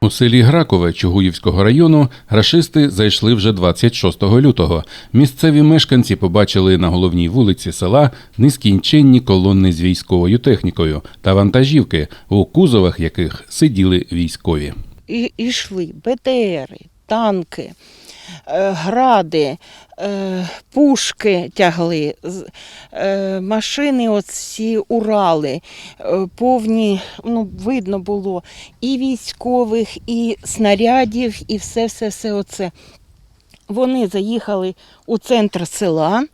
У селі Гракове Чугуївського району рашисти зайшли вже 26 лютого. Місцеві мешканці побачили на головній вулиці села нескінченні колони з військовою технікою та вантажівки, у кузовах яких сиділи військові. і йшли БТРи, танки, гради, е, пушки тягли, е, машини, оці Урали, е, повні, ну, видно було і військових, і снарядів, і все-все-все оце. Вони заїхали у центр села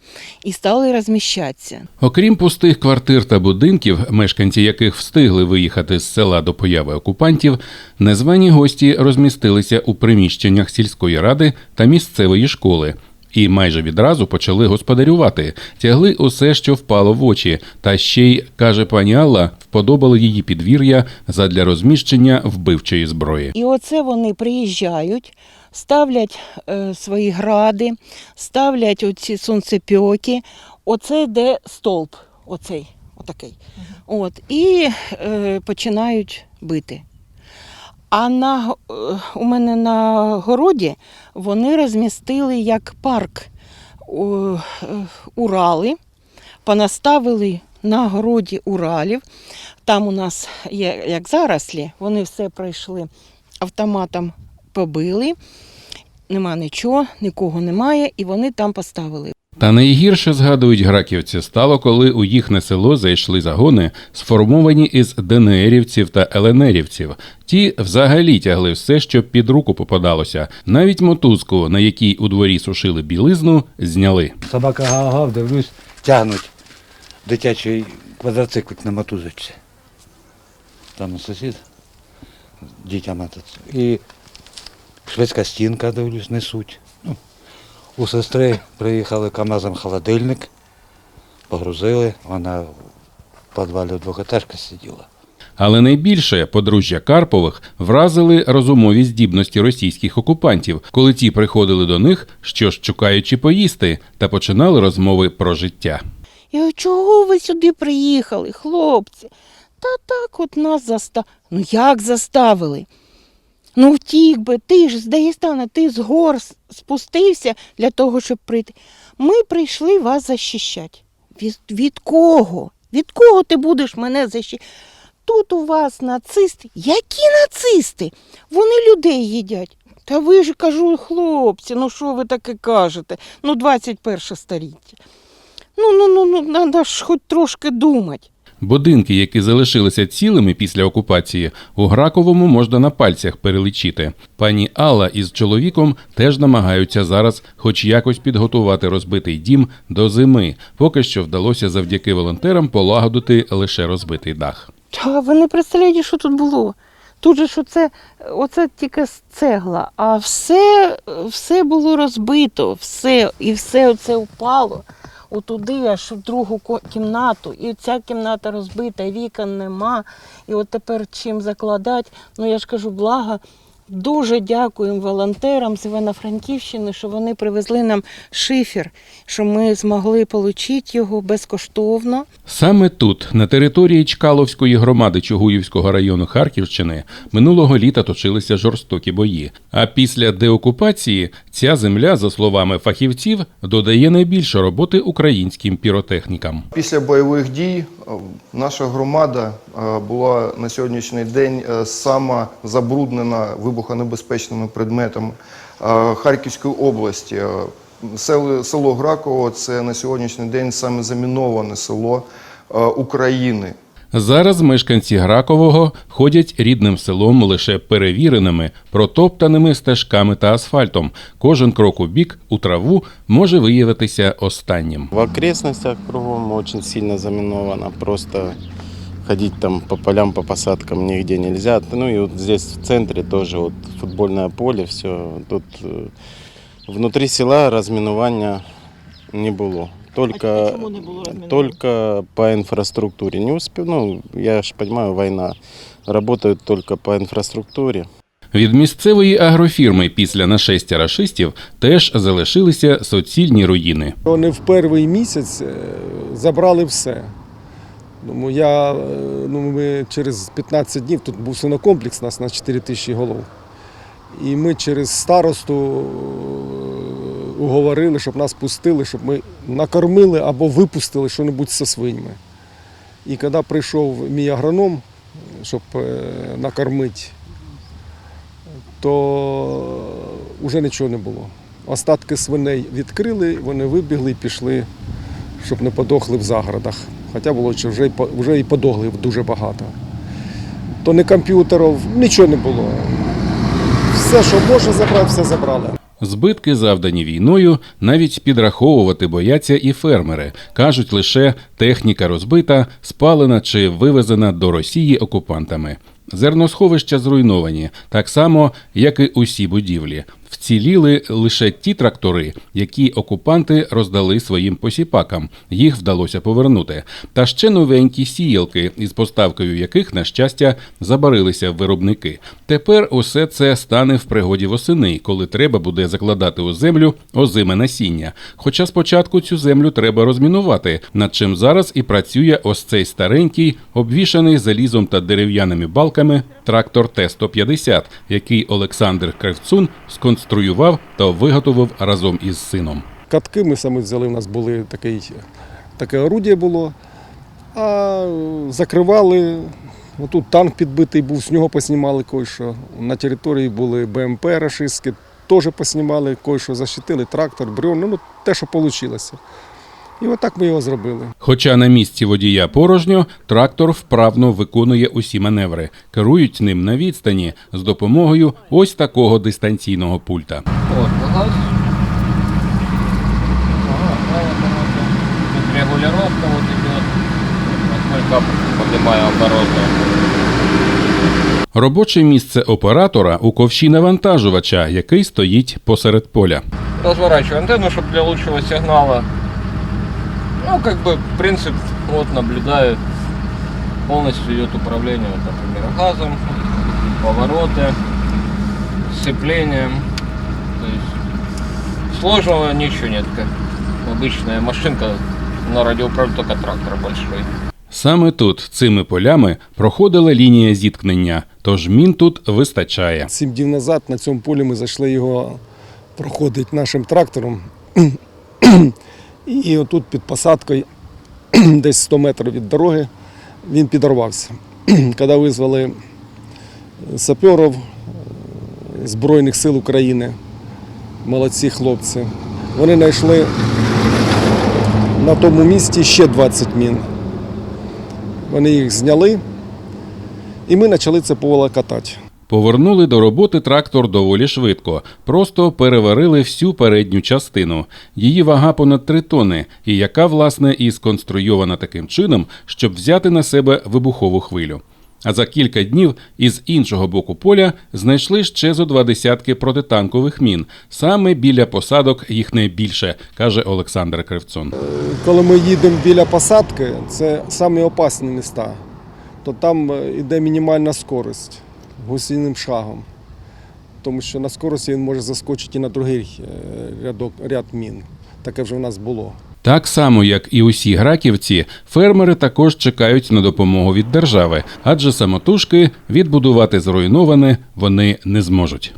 і стали розміщатися. Окрім пустих квартир та будинків, мешканці яких встигли виїхати з села до появи окупантів, незвані гості розмістилися у приміщеннях сільської ради та місцевої школи. І майже відразу почали господарювати, тягли усе, що впало в очі, та ще й, каже пані Алла, вподобали її підвір'я задля розміщення вбивчої зброї. І оце вони приїжджають, ставлять е, свої гради, ставлять оці сонцепьоки. Оце йде стовп, оцей, отакий. От, і е, починають бити. А на, е, у мене на городі вони розмістили як парк у, е, Урали, понаставили на городі Уралів. Там у нас є як зарослі, вони все пройшли автоматом побили. Нема нічого, нікого немає, і вони там поставили. Та найгірше згадують граківці стало, коли у їхнє село зайшли загони, сформовані із ДНРівців та ЛНРівців. Ті взагалі тягли все, що під руку попадалося. Навіть мотузку, на якій у дворі сушили білизну, зняли. Собака гав-гав, дивлюсь, тягнуть дитячий квадроциклик на мотузочці. Там сусід дітям. І шведська стінка, дивлюсь, несуть. Ну, у сестри приїхали КАМАЗом холодильник, погрузили, вона в підвалі двохетажка сиділа. Але найбільше подружжя Карпових вразили розумові здібності російських окупантів, коли ті приходили до них, що ж чекаючи поїсти, та починали розмови про життя. Я говорю, чого ви сюди приїхали, хлопці? Та так от нас заставили. Ну як заставили? Ну втік би, ти ж з Дагестана, ти з гор спустився для того, щоб прийти. Ми прийшли вас захищати. Від, від кого? Від кого ти будеш мене захищати? Тут у вас нацисти. Які нацисти? Вони людей їдять. Та ви ж кажу, хлопці, ну що ви таке кажете? Ну, 21 століття. Ну, ну, ну, ну, треба ж хоч трошки думати. Будинки, які залишилися цілими після окупації, у Граковому можна на пальцях перелічити. Пані Алла із чоловіком теж намагаються зараз, хоч якось підготувати розбитий дім до зими. Поки що вдалося завдяки волонтерам полагодити лише розбитий дах. Та ви не представляєте, що тут було. Тут же ж оце, оце тільки цегла, а все, все було розбито, все, і все оце впало отуди, аж в другу кімнату. І ця кімната розбита, вікон нема. І от тепер чим закладати. Ну я ж кажу, благо. Дуже дякуємо волонтерам з Івано-Франківщини, що вони привезли нам шифер, що ми змогли отримати його безкоштовно. Саме тут, на території Чкаловської громади Чугуївського району Харківщини, минулого літа точилися жорстокі бої. А після деокупації ця земля, за словами фахівців, додає найбільше роботи українським піротехнікам. Після бойових дій е, наша громада е, була на сьогоднішній день е, сама забруднена вибухонебезпечними предметами е, Харківської області. Е, Село, село Граково це на сьогоднішній день саме заміноване село е, України. Зараз мешканці Гракового ходять рідним селом лише перевіреними, протоптаними стежками та асфальтом. Кожен крок у бік у траву може виявитися останнім. В окрестностях кругом очень сильно заминовано. Просто ходить там по полям, по посадкам нигде нельзя. Ну и вот здесь в центре тоже вот футбольное поле, все. Тут э, внутри села разминування не було. Только, только по инфраструктуре. Не успел, ну, я ж понимаю, война. Работают только по инфраструктуре. Від місцевої агрофірми після нашестя рашистів теж залишилися суцільні руїни. Вони в перший місяць е, забрали все. Тому я, е, ну, ми через 15 днів, тут був свинокомплекс нас на 4 тисячі голов. І ми через старосту е, уговорили, щоб нас пустили, щоб ми накормили або випустили що-небудь зі свиньми. І коли прийшов мій агроном, щоб е, накормити, то вже нічого не було. Остатки свиней відкрили, вони вибігли і пішли, щоб не подохли в загородах. Хоча було що вже, вже і подохли дуже багато. То не комп'ютерів, нічого не було. Все, що можна забрати, все забрали. Збитки, завдані війною, навіть підраховувати бояться і фермери. Кажуть, лише техніка розбита, спалена чи вивезена до Росії окупантами. Зерносховища зруйновані, так само, як і усі будівлі. Вціліли лише ті трактори, які окупанти роздали своїм посіпакам. Їх вдалося повернути. Та ще новенькі сіялки, із поставкою яких, на щастя, забарилися виробники. Тепер усе це стане в пригоді восени, коли треба буде закладати у землю озиме насіння. Хоча спочатку цю землю треба розмінувати, над чим зараз і працює ось цей старенький, обвішаний залізом та дерев'яними балками трактор Т-150, який Олександр Кравцун сконструював та виготовив разом із сином. Катки ми самі взяли, у нас були такий, таке орудіє було. А закривали. Тут танк підбитий був, з нього поснімали кое-що. На території були БМП рашистські, теж поснімали, кое-що защитили, трактор, брьон, ну те, що вийшло. І отак ми його зробили. Хоча на місці водія порожньо, трактор вправно виконує усі маневри, керують ним на відстані з допомогою ось такого дистанційного пульта. Регулировка вот идет. Насколько поднимаю обороты. Робоче місце оператора у ковші навантажувача, який стоїть посеред поля. Разворачиваю антенну, чтобы для лучшего сигнала. Ну, как бы, принцип, вот, наблюдаю. Полностью идет управление, вот, например, газом, повороты, сцеплением. То есть сложного ничего нет, как обычная машинка на радиоуправлении, только трактор большой. Саме тут, цими полями, проходила лінія зіткнення, тож мін тут вистачає. Сім днів назад на цьому полі ми зайшли його проходити нашим трактором. І отут під посадкою, десь 100 метрів від дороги, він підорвався. Коли визвали саперів е, Збройних сил України, молодці хлопці, вони знайшли на тому місці ще 20 мін. Вони їх зняли, і ми почали це поле. Повернули до роботи трактор доволі швидко, просто переварили всю передню частину. Її вага понад три тони, і яка, власне, і сконструйована таким чином, щоб взяти на себе вибухову хвилю. А за кілька днів із іншого боку поля знайшли ще зо два десятки протитанкових мін. Саме біля посадок їх найбільше, каже Олександр Кривцон. Коли ми їдемо біля посадки, це самі опасні міста, то там йде мінімальна скорість гусіним шагом. Тому що на скорості він може заскочити і на другий е, рядок, ряд мін. Таке вже в нас було. Так само, як і усі граківці, фермери також чекають на допомогу від держави, адже самотужки відбудувати зруйноване вони не зможуть.